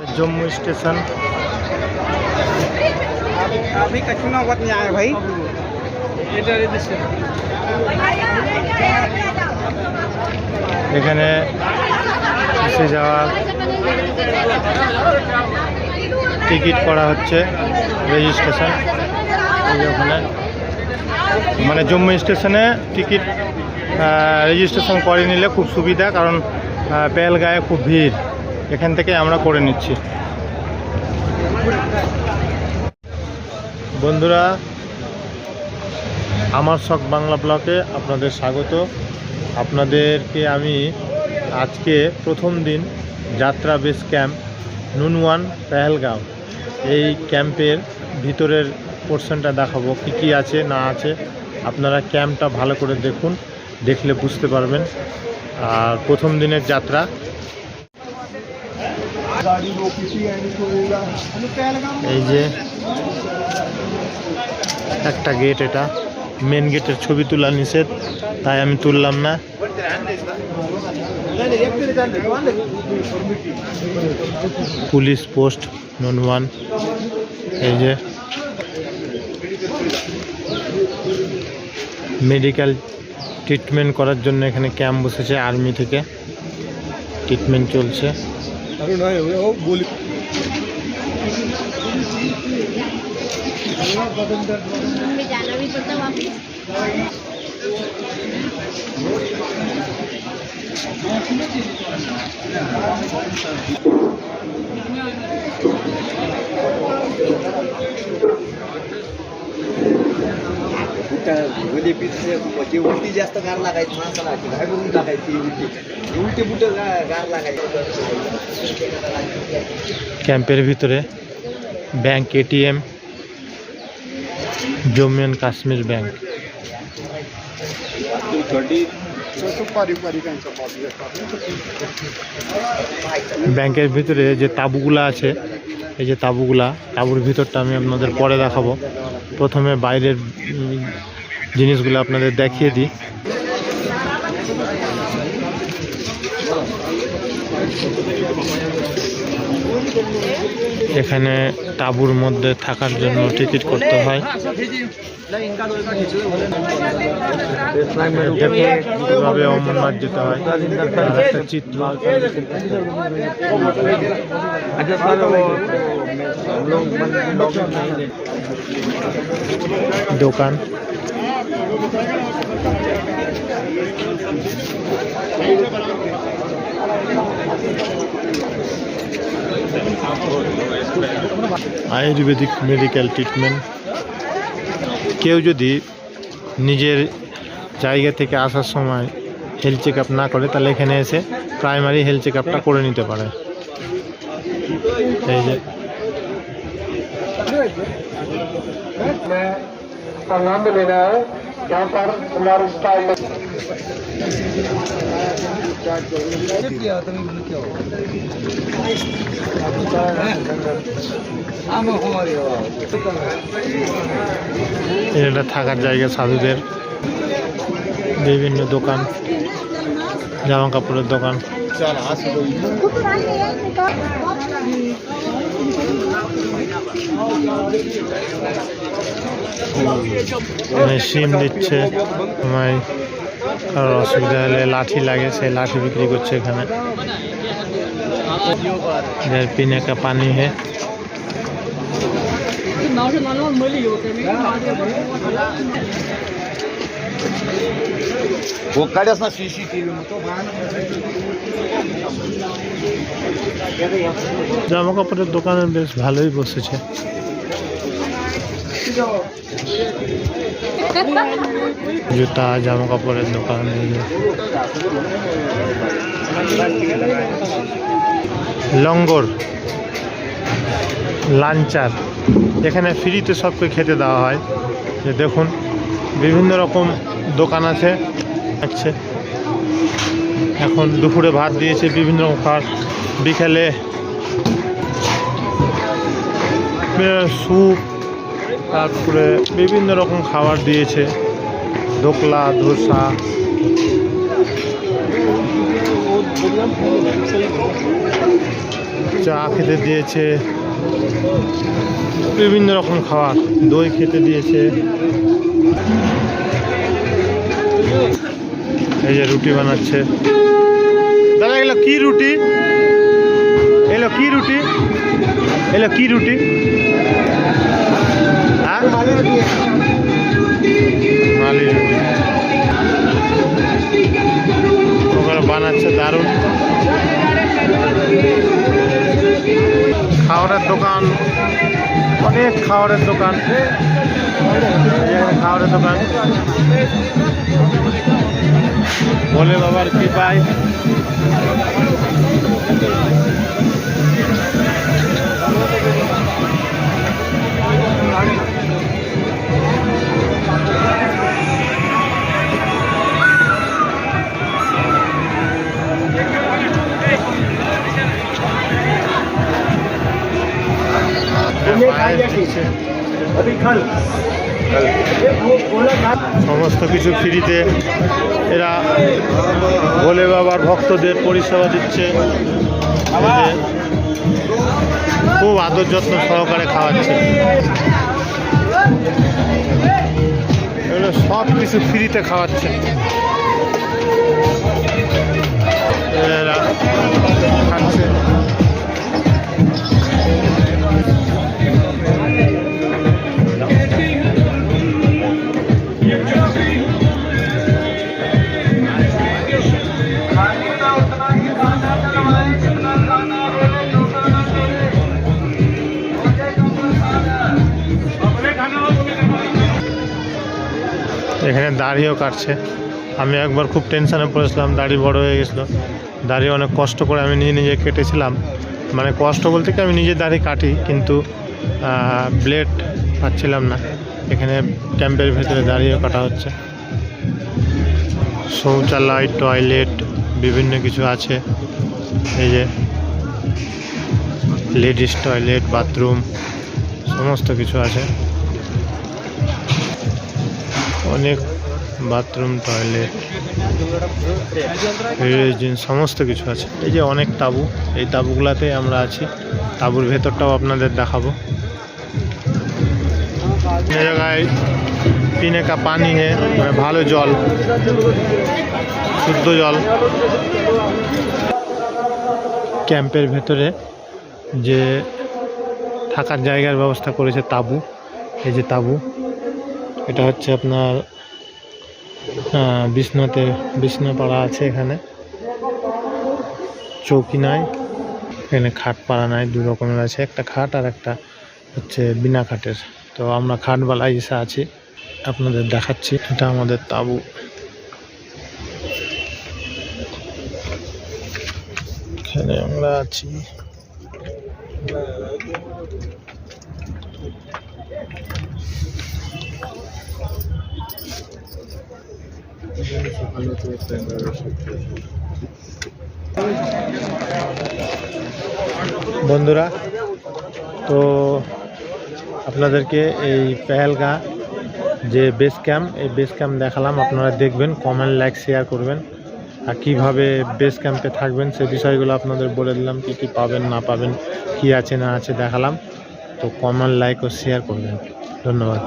Jammu station अभी कछु नौबत नहीं आया भाई এখানে এসে যাওয়ার টিকিট করা হচ্ছে রেজিস্ট্রেশন এই যে ওখানে মানে জম্মু স্টেশনে টিকিট রেজিস্ট্রেশন করে নিলে খুব সুবিধা কারণ আহ, বেলগায়ে খুব ভিড় এখান থেকে আমরা করে নিচ্ছি। বন্ধুরা, আমার শখ বাংলা ব্লকে আপনাদের স্বাগত। আপনাদেরকে আমি আজকে প্রথম দিন যাত্রা বেস ক্যাম্প নুনওয়ান পেহেলগাঁও। এই ক্যাম্পের ভিতরের পোর্শনটা দেখাবো, কী কী আছে, না আছে। আপনারা ক্যাম্পটা ভালো করে দেখুন, দেখলে বুঝতে পারবেন। আর প্রথম দিনের যাত্রা এই যে একটা গেট এটা মেন গেটের ছবি তোলা নিষেধ তাই আমি তুললাম না। পুলিশ পোস্ট নন ওয়ান এই যে মেডিকেল ট্রিটমেন্ট করার জন্য এখানে ক্যাম্প বসেছে আর্মি থেকে। ট্রিটমেন্ট চলছে। તારું ના એવું એવું બોલી Thank you. म्हणजे उलटी जास्त गार लागायची माणसाला अशी काय करून टाकायची उलटी उलटी बुट गार लागायची ক্যাম্পের ভিতরে bank ATM Jammu and Kashmir bank ব্যাংকের ভিতরে যে তাঁবুগুলা আছে এই যে তাঁবুগুলা তাঁবুর ভিতরটা আমি আপনাদের পরে দেখাবো প্রথমে বাইরের উম, জিনিসগুলো আপনাদের দেখিয়ে দিই। এখানে টাবুর মধ্যে থাকার জন্য টিকিট করতে হয়। অমরনাথ যেতে হয় একটা চিত্র। দোকান। আয়ুর্বেদিক মেডিকেল ট্রিটমেন্ট কেউ যদি নিজের জায়গা থেকে আসার সময় হেলথ চেক আপ না করে তাহলে এখানে এসে প্রাইমারি হেলথ চেক আপটা করে নিতে পারে এই যে आनंद लेना है यहाँ पर हमारे स्टाइल এটা থাকার জায়গা সাধুদের বিভিন্ন দোকান জামা কাপড়ের দোকান মানে সিম দিচ্ছে আমায় কারোর অসুবিধা হলে লাঠি লাগে সেই লাঠি বিক্রি করছে এখানে इधर पीने का पानी है वो काढस ना ఒక్కడే అసలు సీసీటీవీ জামা কাপড়ের দোকানে বেশ ভালোই বসেছে। জুতা, জামা কাপড়ের দোকান। লঙ্গর, লাঞ্চার। এখানে ফ্রিতে সবকে খেতে দেওয়া হয়। যে দেখুন, বিভিন্ন রকম দোকান আছে আছে এখন দুপুরে ভাত দিয়েছে, বিভিন্ন রকম খাবার। বিকেলে স্যুপ, তারপরে বিভিন্ন রকম খাবার দিয়েছে। দোকলা ধোসা। চা খেতে দিয়েছে। বিভিন্ন রকম খাবার। দই খেতে দিয়েছে। এই যে রুটি বানাচ্ছে। দাদা এগুলো কি রুটি? এলো কি রুটি? এলো কি রুটি? হ্যাঁ? মালি রুটি। ওখানে বানাচ্ছে দারুণ। খাবারের দোকান। অনেক খাবারের দোকান। এই এখানে খাবারের দোকান বলে বাবার কৃপায় সমস্ত কিছু ফ্রিতে এরা ভোলে বাবার ভক্তদের পরিষেবা দিচ্ছে। খুব আদর যত্ন সহকারে খাওয়াচ্ছে। এগুলো সব কিছু ফ্রিতে খাওয়াচ্ছে। এরা খাচ্ছে। এখানে দাড়িও কাটছে। আমি একবার খুব টেনশানে পড়েছিলাম, দাড়ি বড় হয়ে গেছিল। দাড়ি অনেক কষ্ট করে আমি নিজে নিজে কেটেছিলাম। মানে কষ্ট বলতে কি, আমি নিজে দাড়ি কাটি, কিন্তু ব্লেড পাচ্ছিলাম না। এখানে ক্যাম্পের ভেতরে দাড়িও কাটা হচ্ছে। শৌচালয় টয়লেট বিভিন্ন কিছু আছে। এই যে লেডিস টয়লেট বাথরুম সমস্ত কিছু আছে। অনেক বাথরুম, টয়লেট সমস্ত কিছু আছে। এই যে অনেক তাবু, এই তাবুগুলাতে আমরা আছি। তাবুর ভেতরটাও আপনাদের দেখাবো। জায়গায় পিনে কা পানি হে মানে ভালো জল, শুদ্ধ জল। ক্যাম্পের ভেতরে যে থাকার জায়গার ব্যবস্থা করেছে তাবু, এই যে তাবু। এটা হচ্ছে আপনার আহ, বিছনাতে বিছনা পাড়া আছে এখানে। চৌকি নাই এখানে খাট পাড়া নাই দু রকমের আছে একটা খাট আর একটা হচ্ছে বিনা খাটের। তো আমরা খাটবালায় এসে আছি আপনাদের দেখাচ্ছি এটা আমাদের তাবু। এখানে আমরা আছি। বন্ধুরা, তো আপনাদেরকে এই পেহেলগা যে বেস ক্যাম্প এই বেস ক্যাম্প দেখালাম। আপনারা দেখবেন কমেন্ট লাইক শেয়ার করবেন। আর কীভাবে বেস ক্যাম্পে থাকবেন, সে বিষয়গুলো আপনাদের বলে দিলাম, কী কী পাবেন, না পাবেন, কী আছে, না আছে দেখালাম। তো কমেন্ট লাইক ও শেয়ার করবেন। ধন্যবাদ।